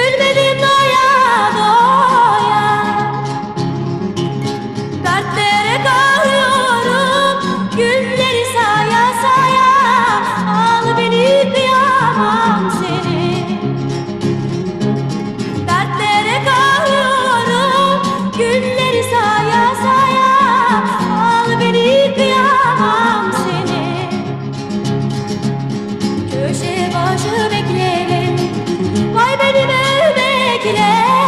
Gülmedim doya doya. Dertlere dağıyorum Günleri saya saya. Al beni kıyamam seni. Dertlere dağıyorum Günleri saya saya. Al beni kıyamam seni. Köşe başı bekle